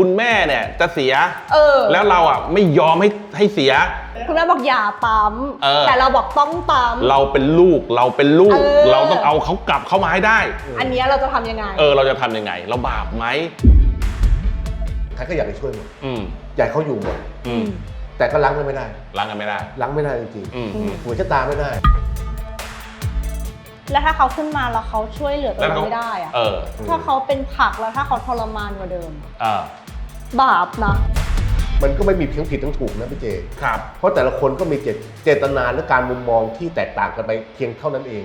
คุณแม่เนี่ยจะเสีย เออ แล้วเราอะไม่ยอมให้ให้เสีย คุณแม่บอกอย่าปั๊ม เออ แต่เราบอกต้องปั๊ม เราเป็นลูกเราเป็นลูก เออ เราต้องเอาเขากลับเข้ามาให้ได้ อันเนี้ยเราจะทำยังไง เออ เราจะทำยังไง เราบาปไหมใครก็อยากจะช่วยหมดอืมอยากให้เขาอยู่หมดอืมแต่ก็ล้างกันไม่ได้ล้างกันไม่ได้ ล้างไม่ได้จริงอืมอืมๆหัวชะตาไม่ได้ แล้วถ้าเขาขึ้นมาแล้วเขาช่วยเหลือตัวแล้วเราเขาไม่ได้อะเออ ถ้าเขาเป็นผักแล้วถ้าเขาทรมานกว่าเดิม เออ บาปนะ มันก็ไม่มีเพียงผิดทั้งถูกนะพี่เจ ครับ เพราะแต่ละคนก็มีเจตเจตนาและการมุมมองที่แตกต่างกันไปเพียงเท่านั้นเอง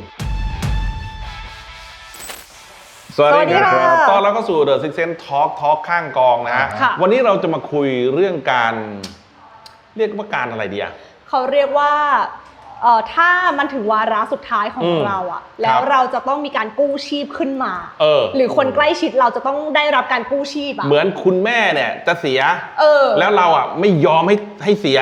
สวัสสวัสดีดีคค่ะรับตอนเราก็สู่ The Six Sense Talk Talk ข้างกองนะฮะ ค่ะ วันนี้เราจะมาคุยเรื่องการ เรียกว่าการอะไรดีอะ เขาเรียกว่า เอ่อถ้ามันถึงวาระสุดท้ายของอืมเราอะแล้วเราจะต้องมีการกู้ชีพขึ้นมา เออ หรือคนใกล้ชิดเราจะต้องได้รับการกู้ชีพอะเหมือนคุณแม่เนี่ยจะเสีย เออ แล้วเราอะไม่ยอมให้ให้เสีย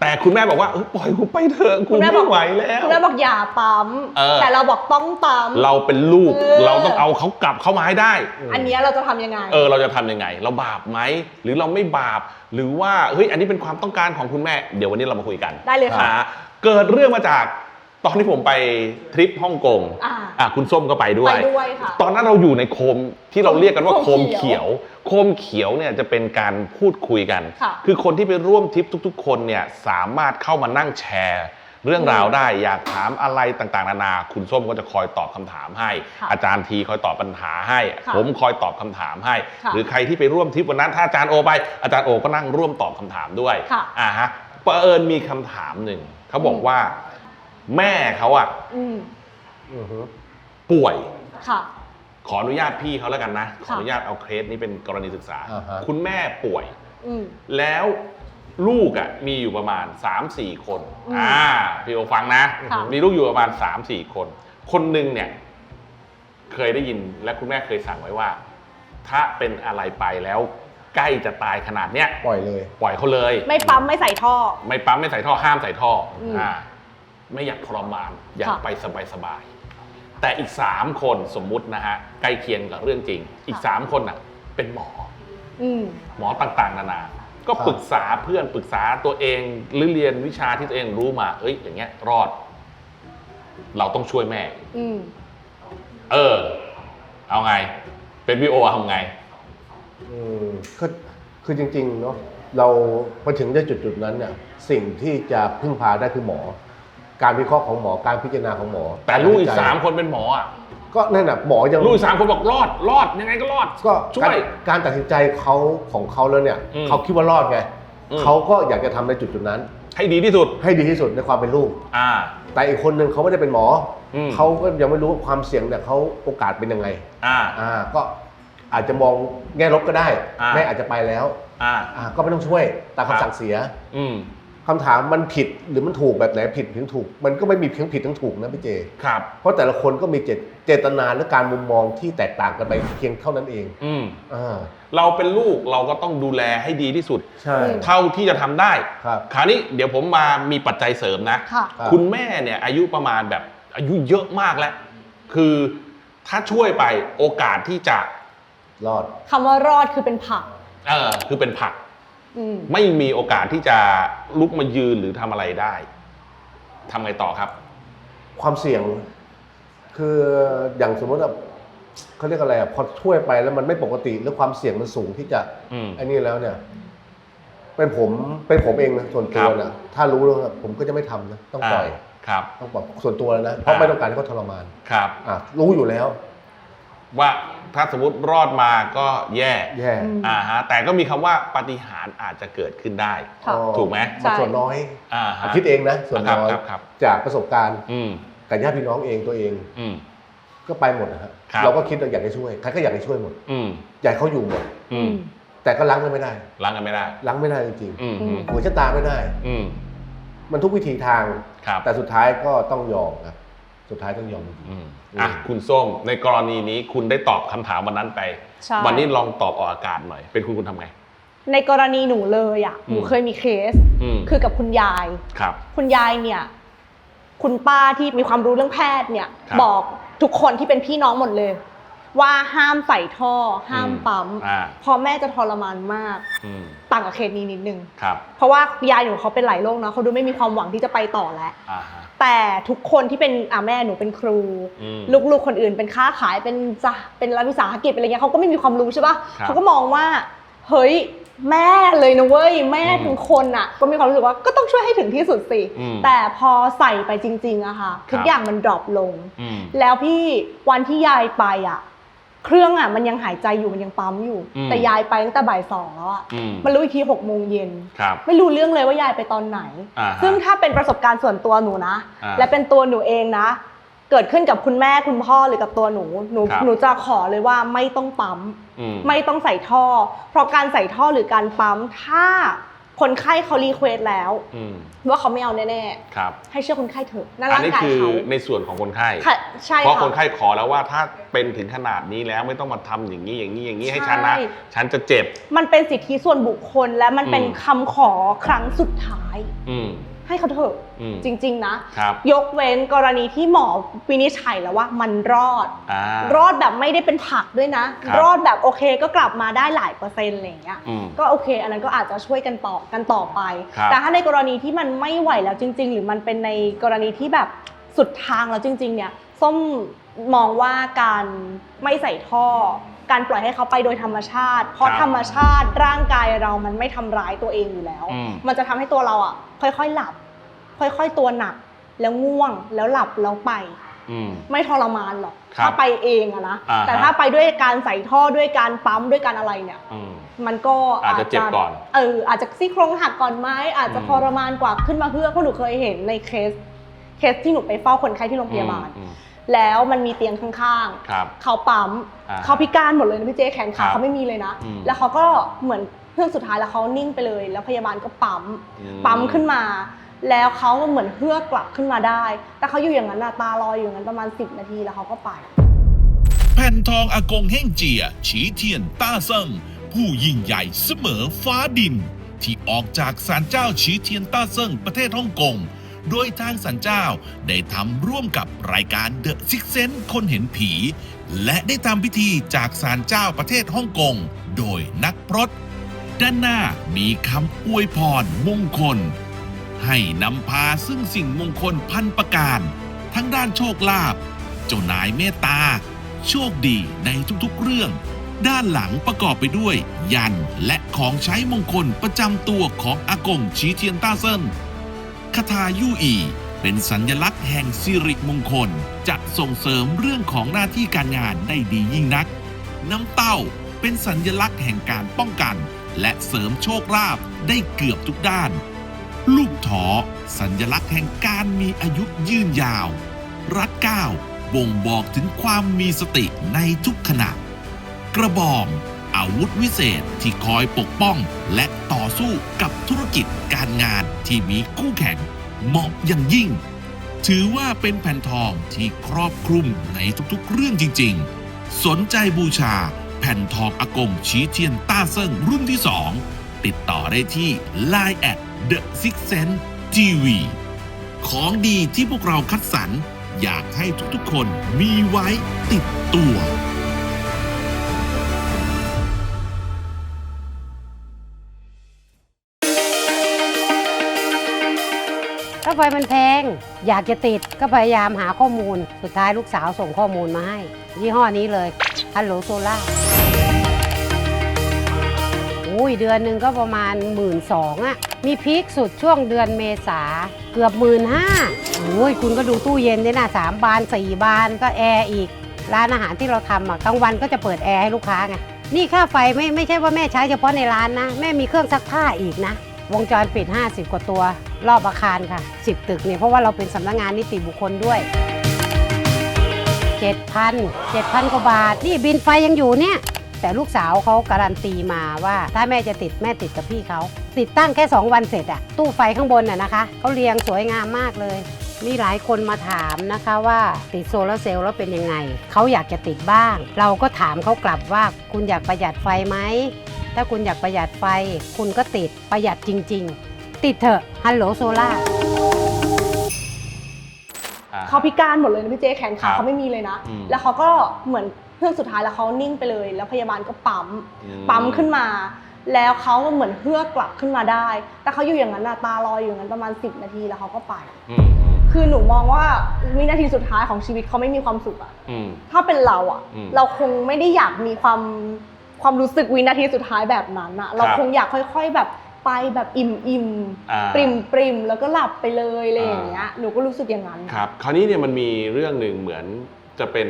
แต่คุณแม่บอกว่าเออปล่อยกูไปเถอะกูคุณแม่บไม่อก ไหวแล้ว คุณแม่บอกอย่าปั๊ม เออ แต่เราบอกต้องปั๊ม เราเป็นลูกเออ เราต้องเอาเขากลับเข้ามาให้ได้ อันเนี้ยเราจะทำยังไง เออเราจะทำยังไง เราบาปไหมหรือเราไม่บาป หรือว่าเฮ้ยอันนี้เป็นความต้องการของคุณแม่ เดี๋ยววันนี้เรามาคุยกันได้เลยค่ะอ่า เกิดเรื่องมาจากตอนที่ผมไปทริปฮ่องกงอ่า อะคุณส้มก็ไปด้วย ไปด้วยค่ะ ตอนนั้นเราอยู่ในโคมที่เราเรียกกันว่าโคโคมมเขีเขียยวว โคมเขียวเนี่ยจะเป็นการพูดคุยกัน ค่ะคือคนที่ไปร่วมทริปทุก ๆ คนเนี่ยสามารถเข้ามานั่งแชร์ เรื่องราวได้อยากถามอะไรต่างๆ นานา คุณส้มก็จะคอยตอบคำถามให้ ค่ะอาจารย์ทีคอยตอบปัญหาให้ ค่ะผมคอยตอบคำถามให้ ค่ะหรือใครที่ไปร่วมทริปวันนั้นถ้าอาจารย์โอไปอาจารย์โอก็นั่งร่วมตอบคำถามด้วยค่ะ อ่าฮะเผอิญมีคำถามหนึ่ง เขาบอกว่า แม่เขาอะอืมอือฮึป่วย ค่ะ ขออนุญาตพี่เขาแล้วกันนะ ขอค่ะอนุญาตเอาเคสนี้เป็นกรณีศึกษา อ่าฮะ คุณแม่ป่วย อืม แล้วลูกอะมีอยู่ประมาณ 3-4 คนอืมอ่าพี่โอฟังนะ ค่ะ มีลูกอยู่ประมาณ 3-4 คน คนหนึ่งเนี่ย เคยได้ยินและคุณแม่เคยสั่งไว้ว่า ถ้าเป็นอะไรไปแล้ว ใกล้จะตายขนาดเนี้ยปล่อยเลย ปล่อยเขาเลย ไม่ปั๊มไม่ใส่ท่อ ไม่ปั๊มไม่ใส่ท่อห้ามใส่ท่ออม อ่าไม่อยากทรมานอยากค่ะไปสบายๆแต่อีกสามคนสมมุตินะฮะใกล้เคียงกับเรื่องจริง อีกสามคนน่ะเป็นหมอ อืม หมอต่างๆ นานา ก็ครับ ปรึกษาเพื่อนปรึกษาตัวเองหรือเรียนวิชาที่ตัวเองรู้มา เอ้ย อย่างเงี้ยรอด เราต้องช่วยแม่ อืม เออ เอาไง เป็นวิโอทำไง อืมคือคือจริงๆเนาะเราพอถึงได้จุดๆนั้นเนี่ยสิ่งที่จะพึ่งพาได้คือหมอ การวิเคราะห์ของหมอการพิจารณาของหมอแต่ลูกอีกสามคนเป็นหมออะก็นั่นน่ะหมอยังลูกอีกสามคนบอกรอดรอดยังไงก็รอดก็ช่การวยการตัดสินใจเขาของเขาแล้วเนี่ยอืมเขาคิดว่ารอดไงอืม เขาก็อยากจะทำในจุดๆนั้น ให้ดีที่สุด ให้ดีที่สุดในความเป็นลูก อ่า แต่อีกคนหนึ่งเขาไม่ได้เป็นหมออม เขาก็ยังไม่รู้ว่าความเสี่ยงเนี่ยเขาโอกาสเป็นยังไง อ่า อ่าก็ อาจจะมองแง่ลบก็ได้อ่า แม่อาจจะไปแล้วอ่า อ่าก็ไม่ต้องช่วยตามครับคำสั่งเสียอืม คำถามมันผิดหรือมันถูกแบบไหนผิดถึงถูก มันก็ไม่มีเพียงผิดทั้งถูกนะพี่เจ ครับ เพราะแต่ละคนก็มีเจตเจตนาและการมุมมองที่แตกต่างกันไปเพียงเท่านั้นเองอืม อ่าเราเป็นลูกเราก็ต้องดูแลให้ดีที่สุด ใช่เท่าที่จะทำได้ ครับ คราวนี้เดี๋ยวผมมามีปัจจัยเสริมนะ ค่ะครับ คุณแม่เนี่ยอายุประมาณแบบอายุเยอะมากแล้ว คือถ้าช่วยไปโอกาสที่จะ รอดคำว่ารอดคือเป็นผัก เออคือเป็นผัก อืมไม่มีโอกาสที่จะลุกมายืนหรือทำอะไรได้ทำไงต่อครับ ความเสี่ยง คืออย่างสมมติว่าเขาเรียกอะไรอะพอช่วยไปแล้วมันไม่ปกติแล้วความเสี่ยงมันสูงที่จะอืม ไอ้นี่แล้วเนี่ย เป็นผมเป็นผมเองนะส่วนตัวครับนะถ้ารู้แล้วนะผมก็จะไม่ทำนะต้องปล่อยาครับ ต้องปล่อยส่วนตัวแล้วนะเพราะอ่า ไม่ต้องการให้เขาทรมาน ครับ อะรู้อยู่แล้ว ว่าถ้าสมมติรอดมาก็แย่แย่อืมอ่าฮะแต่ก็มีคำว่าปาฏิหารย์อาจจะเกิดขึ้นได้ ค่ะ อ๋อถูกไหมมันส่วนน้อยอ่าฮะคิดเองนะ ส่วนน้อยครับครับจากประสบการณ์อืมกับญาติพี่น้องเองตัวเองอืม ก็ไปหมดนะฮะครับ เราก็คิดว่าอยากจะช่วยใครก็อยากจะช่วยหมดอืมอยากให้เขาอยู่หมด อืมแต่ก็ล้างกันไม่ได้ล้างกันไม่ได้ ล้างไม่ได้จริงอืมอืมๆหัวชะตาไม่ได้ อืมมันทุกวิธีทาง ครับแต่สุดท้ายก็ต้องยอมครับ สุดท้ายต้องยอมจริงอืมอะคุณส้มในกรณีนี้คุณได้ตอบคำถามวันนั้นไป ใช่ วันนี้ลองตอบออกอากาศหน่อย เป็นคุณคุณทำไง ในกรณีหนูเลยอะหนูอืม เคยมีเคส อืมคือกับคุณยาย ครับ คุณยายเนี่ย คุณป้าที่มีความรู้เรื่องแพทย์เนี่ย ครับ บอกทุกคนที่เป็นพี่น้องหมดเลย ว่าห้ามใส่ท่อ ห้ามอืมปั๊มอ่า เพราะแม่จะทรมานมาก อืมต่างกับเคสนี้นิดนึง ครับเพราะว่ายายหนูเขาเป็นหลายโรคเนาะเขาดูไม่มีความหวังที่จะไปต่อแล้ว อ่าฮะแต่ทุกคนที่เป็นอะแม่หนูเป็นครู อืม ลูกๆคนอื่นเป็นค้าขายเป็นจะเป็นรัฐวิสาหกิจเป็นอะไรเงี้ยเขาก็ไม่มีความรู้ใช่ปะครับเขาก็มองว่าเฮ้ยแม่เลยนะเว้ยแม่อืมทั้งคนอะ ก็มีความรู้สึกว่าก็ต้องช่วยให้ถึงที่สุดสิอืมแต่พอใส่ไปจริงๆอะค่ะทุคกรับ อย่างมันดรอปลง อืมแล้วพี่วันที่ยายไปอะ เครื่องอะมันยังหายใจอยู่มันยังปั๊มอยู่ อืมแต่ยายไปตั้งแต่บ่ายสองแล้วอะอืม มันรู้อีกทีหกโมงเย็นครับ ไม่รู้เรื่องเลยว่ายายไปตอนไหน อ่าฮะซึ่งถ้าเป็นประสบการณ์ส่วนตัวหนูนะ อ่าและเป็นตัวหนูเองนะ เกิดขึ้นกับคุณแม่คุณพ่อหรือกับตัวหนูหนูครับ หนูจะขอเลยว่าไม่ต้องปั๊ม อืม ไม่ต้องใส่ท่อ เพราะการใส่ท่อหรือการปั๊ม ถ้า คนไข้เขารีเควสแล้ว อืมว่าเขาไม่เอาแน่ครับ ๆ ให้เชื่อคนไข้เถอะนั่นอันร่างนี้กายคือเขาในส่วนของคนไข้ ค่ะใช่เพราะค่ะคนไข้ขอแล้วว่าถ้าเป็นถึงขนาดนี้แล้วไม่ต้องมาทำอย่างนี้อย่างนี้อย่างนี้ให้ฉันนะใช่ฉันจะเจ็บ มันเป็นสิทธิส่วนบุคคลและมันเป็นอืม คำขอครั้งสุดท้าย อืม ให้เขาเถอะอืมจริง ๆ นะ ครับยกเว้นกรณีที่หมอวินิจฉัยแล้วว่ามันรอดอ่ารอดแบบไม่ได้เป็นผักด้วยนะ ครับ รอดแบบโอเคก็กลับมาได้หลายเปอร์เซ็นต์อะไรอย่างเงี้ย อืม ก็โอเค อันนั้นก็อาจจะช่วยกันต่อกันต่อไป ครับแต่ถ้าในกรณีที่มันไม่ไหวแล้วจริง ๆ หรือมันเป็นในกรณีที่แบบสุดทางแล้วจริง ๆ เนี่ย ส้มมองว่าการไม่ใส่ท่อ การปล่อยให้เขาไปโดยธรรมชาติ เพราะครับธรรมชาติร่างกายเรามันไม่ทำร้ายตัวเองอยู่แล้ว อืม มันจะทำให้ตัวเราอะ ค่อยๆหลับ ค่อยๆตัวหนัก แล้วง่วงแล้วหลับแล้วไป อืม ไม่ทรมานหรอกครับถ้าไปเองอะนะอ่าฮะ แต่ถ้าไปด้วยการใส่ท่อด้วยการปั๊มด้วยการอะไรเนี่ย อืม มันก็อาจจะเจ็บก่อนเอออาจจะซี่โครงหักก่อนไหมอาจจะอืม ทรมานกว่าขึ้นมาเพื่อเพราะหนูเคยเห็นในเคส เคสที่หนูไปเฝ้าคนไข้ที่โรงพยาบาล อืม แล้วมันมีเตียงข้างครับๆ เขาปั๊มอ่าเขาพิการหมดเลยนะพี่เจแขนครัขาบเขาไม่มีเลยนะ อืม แล้วเขาก็เหมือนเพื่องสุดท้ายแล้วเขานิ่งไปเลย แล้วพยาบาลก็ปั๊ม อืมปั๊มขึ้นมา แล้วเขาก็เหมือนเฮือกกลับขึ้นมาได้ แต่เขาอยู่อย่างนั้นน่ะตาลอยอยู่อย่างนั้นประมาณ 10 นาทีแล้วเขาก็ไป แผ่นทองอากงเฮ่งเจีย ฉีเทียนต้าเซิงผู้ยิ่งใหญ่เสมอฟ้าดิน ที่ออกจากศาลเจ้าฉีเทียนต้าเซิงประเทศฮ่องกง โดยทางศาลเจ้าได้ทำร่วมกับรายการ The Six Sense คนเห็นผี และได้ทำพิธีจากศาลเจ้าประเทศฮ่องกง โดยนักพรตด้านหน้ามีคำอวยพรมงคล ให้นำพาซึ่งสิ่งมงคลพันประการ ทั้งด้านโชคลาภเจ้านายเมตตา โชคดีในทุกๆเรื่อง ด้านหลังประกอบไปด้วย ยันและของใช้มงคลประจำตัวของอากงชีเทียนต้าเซิน คาถายู่อี เป็นสัญลักษณ์แห่งสิริมงคล จะส่งเสริมเรื่องของหน้าที่การงานได้ดียิ่งนัก น้ำเต้าเป็นสัญลักษณ์แห่งการป้องกัน และเสริมโชคลาภได้เกือบทุกด้าน ลูกถอสัญลักษณ์แห่งการมีอายุยืนยาว รัดเก้าวบ่งบอกถึงความมีสติในทุกขณะ กระบอง อาวุธวิเศษที่คอยปกป้อง และต่อสู้กับธุรกิจการงานที่มีคู่แข่งเหมาะอย่างยิ่ง ถือว่าเป็นแผ่นทองที่ครอบคลุมในทุกๆเรื่องจริง ๆ สนใจบูชาแผ่นทองอากงชี้เทียนต้าเซิงรุ่นที่ 2 ติดต่อได้ที่ Line at The Six Sense TV ของดีที่พวกเราคัดสรรอยากให้ทุกๆคนมีไว้ติดตัว ไฟมันแพง อยากจะติดก็พยายามหาข้อมูล สุดท้ายลูกสาวส่งข้อมูลมาให้ ยี่ห้อนี้เลยฮัลโหลโซล่าอุ้ยเดือนหนึ่งก็ประมาณ1 2ื่นสองอะมีพีคสุดช่วงเดือนเมษาเกือบ1 5ื่นห้าโอ้ยคุณก็ดูตู้เย็นด้วยนะสามบานสี่บานก็แอร์อีก ร้านอาหารที่เราทำอะกลางวันก็จะเปิดแอร์ให้ลูกค้าไงนี่ค่าไฟไม่ไม่ใช่ว่าแม่ใช้เฉพาะในร้านนะ แม่มีเครื่องซักผ้าอีกนะ วงจรปิด 50 กว่าตัว รอบอาคารค่ะ 10 ตึกเนี่ยเพราะว่าเราเป็นสำนักงานนิติบุคคลด้วย 7,000 7,000 กว่าบาท นี่บินไฟยังอยู่เนี่ย แต่ลูกสาวเขาการันตีมาว่าถ้าแม่จะติดแม่ติดกับพี่เขา ติดตั้งแค่ 2 วันเสร็จอะตู้ไฟข้างบนน่ะนะคะเขาเรียงสวยงามมากเลยมีหลายคนมาถามนะคะว่าติดโซลาร์เซลล์แล้วเป็นยังไง เขาอยากจะติดบ้าง เราก็ถามเขากลับว่าคุณอยากประหยัดไฟไหม ถ้าคุณอยากประหยัดไฟ คุณก็ติดประหยัดจริง ๆ ติดเถอะฮัลโหลโซล่าอ่ เขาพิการหมดเลยนะพี่เจแขนครัขาบเขาไม่มีเลยนะ อืม แล้วเขาก็เหมือนเพื่องสุดท้ายแล้วเขานิ่งไปเลย แล้วพยาบาลก็ปั๊ม อืมปั๊มขึ้นมา แล้วเขาเหมือนเพื่อกลับขึ้นมาได้ แต่เขาอยู่อย่างนั้นนะตาลอยอยู่อย่างนั้นประมาณ 10 นาทีแล้วเขาก็ไป อืมคือหนูมองว่าวินาทีสุดท้ายของชีวิตเขาไม่มีความสุขอะอืม ถ้าเป็นเราอะอืม เราคงไม่ได้อยากมีความ ความรู้สึกวินาทีสุดท้ายแบบนั้นอะเราครับคงอยากค่อย ๆแบบไปแบบอิ่มอิ่มๆอ่าปริมปริมๆแล้วก็หลับไปเลยอะไรอย่างอ่าเงี้ยหนูก็รู้สึกอย่างนั้นครับ คราวนี้เนี่ยมันมีเรื่องหนึ่งเหมือนจะเป็น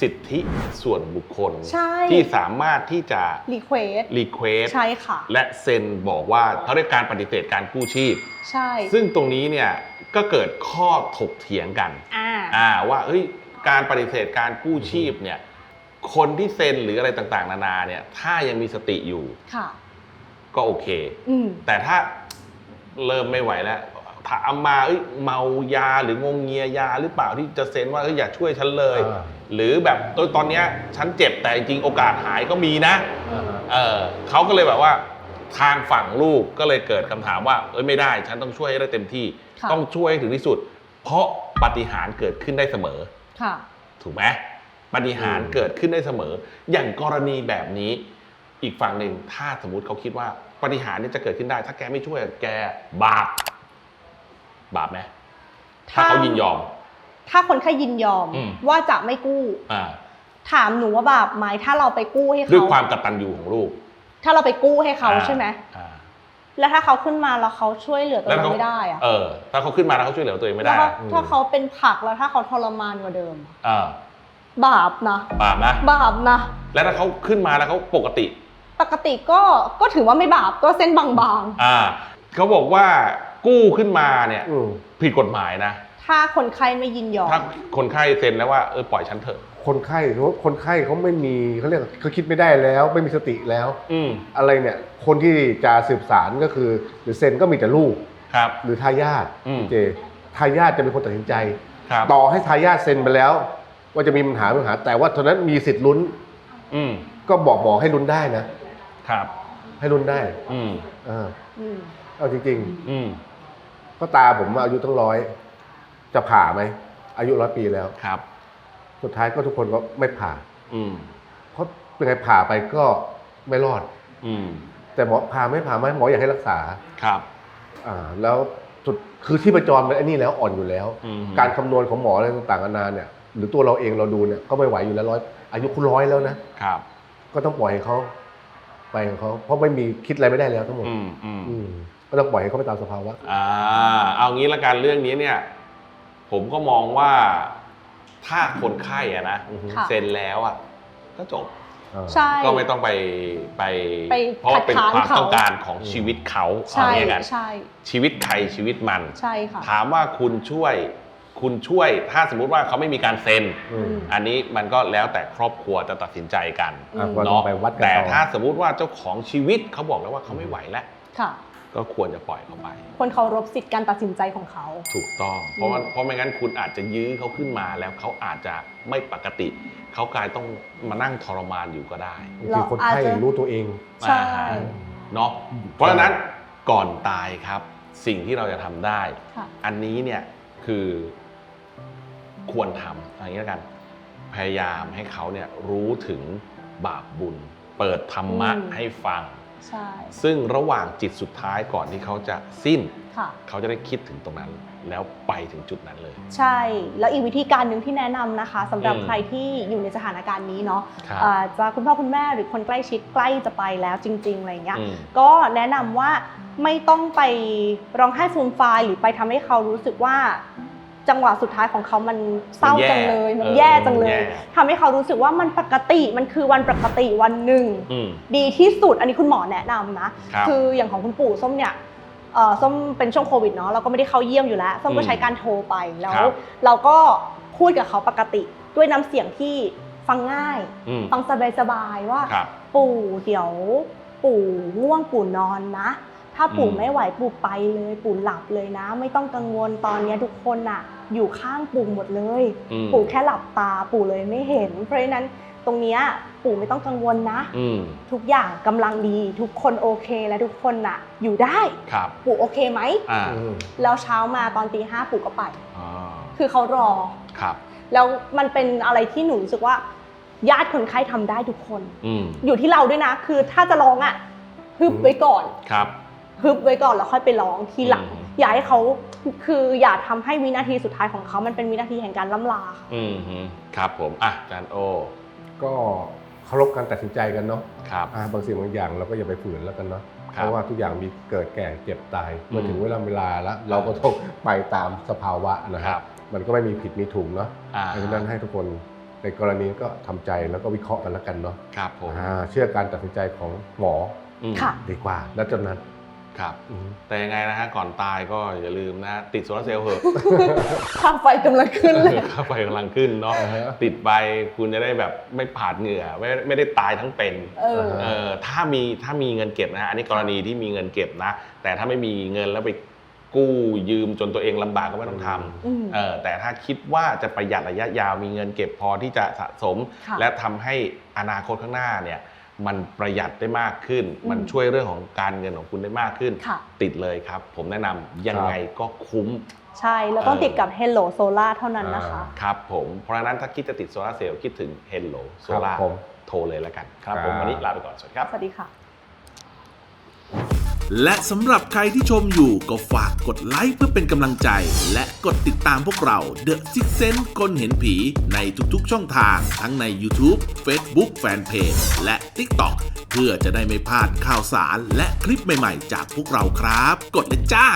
สิทธิส่วนบุคคลใช่ที่สามารถที่จะรีเควสรีเควสใช่ค่ะ และเซ็นบอกว่าเขาเรียกการปฏิเสธการกู้ชีพ ใช่ ซึ่งตรงนี้เนี่ยก็เกิดข้อถกเถียงกันอ่าอ่าว่าเฮ้ยการปฏิเสธการกู้ชีพเนี่ย คนที่เซ็นหรืออะไรต่างๆ นานาเนี่ย ถ้ายังมีสติอยู่ ค่ะ ก็โอเค อืม แต่ถ้าเริ่มไม่ไหวแล้วถามมาเอ้ยเมายาหรืองงเงียยาหรือเปล่าที่จะเซ็นว่าเอ้ยอย่าช่วยฉันเลย อ่า หรือแบบตอนตอนเนี้ยฉันเจ็บแต่จริงๆโอกาสหายก็มีนะ อ่าฮะ เออเขาก็เลยแบบว่าทางฝั่งลูกก็เลยเกิดคำถามว่า เอ้ยไม่ได้ ฉันต้องช่วยให้ได้เต็มที่ ค่ะ ต้องช่วยให้ถึงที่สุด เพราะปาฏิหารย์เกิดขึ้นได้เสมอ ค่ะ ถูกไหม ปาฏิหารย์เกิดขึ้นได้เสมอ อย่างกรณีแบบนี้อีกฝั่งหนึ่งถ้าสมมติเขาคิดว่าปาฏิหารย์เนี่ยจะเกิดขึ้นได้ ถ้าแกไม่ช่วยแกบาปบาปไหมถ้าเขายินยอม ถ้าคนแค่ยินยอมอืม ว่าจะไม่กู้อ่าถามหนูว่าบาปไหมถ้าเราไปกู้ให้ด้วยเขาความกตัญญูของลูกถ้าเราไปกู้ให้เขาอ่ใช่ไหมอ่าแล้วถ้าเขาขึ้นมาแล้วเขาช่วยเหลือตัวแล้วเองเขาไม่ได้อะเออ ถ้าเขาขึ้นมาแล้วเขาช่วยเหลือตัวเองไม่แล้ได้วถ้าอะถ้าเขาเป็นผักแล้วถ้าเขาทรมานกว่าเดิมอ่า บาปนะ บาปนะ บาปนะ แล้วถ้าเขาขึ้นมาแล้วเขาปกติ ปกติก็ก็ถือว่าไม่บาปก็เส้นบางอ่าเขาบอกว่ากู้ขึ้นมาเนี่ยอืมผิดกฎหมายนะ ๆ ถ้าคนไข้ไม่ยินยอม ถ้าคนไข้เซ็นแล้วว่าเออปล่อยฉันเถอะ คนไข้เขาคนไข้เขาไม่มีเขาเรียกเขาคิดไม่ได้แล้ว ไม่มีสติแล้ว อืมอะไรเนี่ย คนที่จะสืบสารก็คือ หรือเซ็นก็มีแต่ลูก ครับ หรือทายาทอืม เจทายาทจะเป็นคนตัดสินใจ ครับ ต่อให้ทายาทเซ็นไปแล้ว ว่าจะมีปัญหาปัญหา แต่ว่าเท่านั้นมีสิทธิ์ลุ้น อืมก็บอกบอกให้ลุ้นได้นะ ครับ ให้ลุ้นได้ อืมอ่าอืมเอาจริงอืมๆก็ตาผมอายุตั้งร้อยจะผ่าไหมอายุร้อยปีแล้ว ครับ สุดท้ายก็ทุกคนก็ไม่ผ่า อืมเพราะเป็นไงผ่าไปก็ไม่รอด อืมแต่หมอผ่าไม่ผ่าไหมหมออยากให้รักษา ครับ อ่า แล้วสุดคือที่ประจรมันไอ้นี่แล้วอ่อนอยู่แล้ว อืม การคำนวณของหมออะไรต่างๆนานาเนี่ย หรือตัวเราเองเราดูเนี่ยก็ไม่ไหวอยู่แล้วร้อยอายุคุณร้อยแล้วนะครับ ก็ต้องปล่อยให้เขาไปของเขาเพราะไม่มีคิดอะไรไม่ได้แล้วทั้งหมดอืมอืมอืมก็ต้องปล่อยให้เขาไปตามสภาวะอ่าเอางี้ละกันเรื่องนี้เนี่ย ผมก็มองว่าถ้าคนไข้อะนะอือฮึค่ะ เซ็นแล้วอะก็จบ อ่า ใช่ ก็ไม่ต้องไปไปไปเพราะว่าเป็นคัดความค้านเขา ต้องการของชีวิตเขาใช่เอางี้กันใช่ชีวิตใครชีวิตมัน ใช่ค่ะ ถามว่าคุณช่วย คุณช่วยถ้าสมมุติว่าเขาไม่มีการเซ็น อืม อันนี้มันก็แล้วแต่ครอบครัวจะตัดสินใจกันอะอืมก็ต้อเนาะงไปวัดกันแต่ต่อถ้าสมมุติว่าเจ้าของชีวิตเขาบอกแล้วว่าเขาไม่ไหวแล้ว ค่ะ ก็ควรจะปล่อยเขาไป คนเคารพสิทธิการตัดสินใจของเขา ถูกต้อง เพราะว่าอืมเพราะไม่งั้นคุณอาจจะยื้อเขาขึ้นมาแล้วเขาอาจจะไม่ปกติ เขากลายต้องมานั่งทรมานอยู่ก็ได้บางทีคนไข้รู้ตัวเอง ใช่ อ่าเนาะเพราะฉะนั้นก่อนตายครับ สิ่งที่เราจะทำได้ ค่ะ อันนี้เนี่ยคือ ควรทำอย่างนี้แล้วกัน พยายามให้เขาเนี่ยรู้ถึงบาปบุญ เปิดธรรมะอืม ให้ฟัง ใช่ ซึ่งระหว่างจิตสุดท้ายก่อนที่เขาจะสิ้น ค่ะ เขาจะได้คิดถึงตรงนั้น แล้วไปถึงจุดนั้นเลย ใช่ แล้วอีกวิธีการหนึ่งที่แนะนำนะคะสำหรับอืม ใครที่อยู่ในสถานการณ์นี้เนาะครับอ่าจะคุณพ่อคุณแม่หรือคนใกล้ชิดใกล้จะไปแล้วจริง ๆ อะไรเงี้ย อืม ก็แนะนำว่าไม่ต้องไปร้องไห้ฟูมฟายหรือไปทำให้เขารู้สึกว่า จังหวะสุดท้ายของเขามันเศร้ามันแย่จังเลยมันเออแย่จังเลยแย่ทำให้เขารู้สึกว่ามันปกติมันคือวันปกติวันหนึ่งอืมดีที่สุดอันนี้คุณหมอแนะนำนะครับออย่างของคุณปู่ส้มเนี่ยเอ่อส้มเป็นช่วงโควิดเนาะเราก็ไม่ได้เข้าเยี่ยมอยู่แล้ว ส้มก็อืมใช้การโทรไปแล้ควรับเราก็พูดกับเขาปกติด้วยน้ำเสียงที่ฟังง่ายอืมฟังสบายๆว่าครับปู่เดี๋ยว ปู่ง่วงปู่นอนนะ ถ้าปู่อืมไม่ไหวปู่ไปเลยปู่หลับเลยนะ ไม่ต้องกังวลตอนเนี้ยทุกคนน่ะอยู่ข้างปู่หมดเลยอืมปู่แค่หลับตาปู่เลยไม่เห็น เพราะฉะนั้นตรงเนี้ยปู่ไม่ต้องกังวลนะอืมทุกอย่างกำลังดีทุกคนโอเคและทุกคนน่ะ อยู่ได้ครับปู่โอเคไหมอ่าอืมแล้วเช้ามาตอนตีห้าปู่ก็ไปอ่าคือเขารอครับ แล้วมันเป็นอะไรที่หนูรู้สึกว่า ญาติคนไข้ทำได้ทุกคนอืมอยู่ที่เราด้วยนะ คือถ้าจะร้องอะฮึบไว้ก่อนครับ ฮึบไว้ก่อนแล้วค่อยไปร้องทีหลังอืมอย่าให้เขาคืออย่าทำให้วินาทีสุดท้ายของเขามันเป็นวินาทีแห่งการล่ำลาค่ะอืมฮึครับผมอะอาจารย์โอ ก็เคารพการตัดสินใจกันเนาะครับอ่าบางสิ่งบางอย่างเราก็อย่าไปฝืนแล้วกันเนาะครับเพราะว่าทุกอย่างมีเกิดแก่เจ็บตายเมื่อมถึงเวลาเวลาแล้ว เราก็ต้องไปตามสภาวะนะคครัรับบมันก็ไม่มีผิดมีถูกเนาะอ่าเพราะฉะนั้นให้ทุกคนในกรณีก็ทำใจแล้วก็วิเคราะห์กันแล้วกันเนาะครับผมอ่าเชื่อการตัดสินใจของหมออืมค่ะดีกว่า แล้วจนนั้น ครับ อืม แต่ยังไงนะฮะก่อนตายก็อย่าลืมนะ ติดโซลาร์เซลล์เหอะ ค่าไฟกำลังขึ้นเลย ค่าไฟกำลังขึ้นเนาะอ่าฮะ ติดไปคุณจะได้แบบไม่ผาดเหงื่อไม่ไม่ได้ตายทั้งเป็น เออ เออถ้ามีถ้ามีเงินเก็บนะฮะอันนี้กรณีที่มีเงินเก็บนะ แต่ถ้าไม่มีเงินแล้วไปกู้ยืมจนตัวเองลำบากก็ไม่ต้องทำอืม เออแต่ถ้าคิดว่าจะประหยัดระยะยาวมีเงินเก็บพอที่จะสะสม ค่ะ และทำให้อนาคตข้างหน้าเนี่ย มันประหยัดได้มากขึ้นอืมมันช่วยเรื่องของการเงินของคุณได้มากขึ้นค่ะติดเลยครับ ผมแนะนำยังไงก็คุ้ม ใช่ แล้วต้องเออติดกับ Hello Solar เท่านั้นนะคะ ครับผม เพราะฉะนั้นถ้าคิดจะติดโซลาร์เซลล์คิดถึง Hello ครับ Solar ผมโทรเลยแล้วกันครับครับผมวันนี้ลาไปก่อน สวัสดีครับ สวัสดีค่ะ และสำหรับใครที่ชมอยู่ก็ฝากกดไลค์เพื่อเป็นกำลังใจ และกดติดตามพวกเรา The Six Sense คนเห็นผีในทุกๆช่องทาง ทั้งใน YouTube Facebook Fanpage และ TikTok เพื่อจะได้ไม่พลาดข่าวสารและคลิปใหม่ๆ จากพวกเราครับ กดเลยจ้า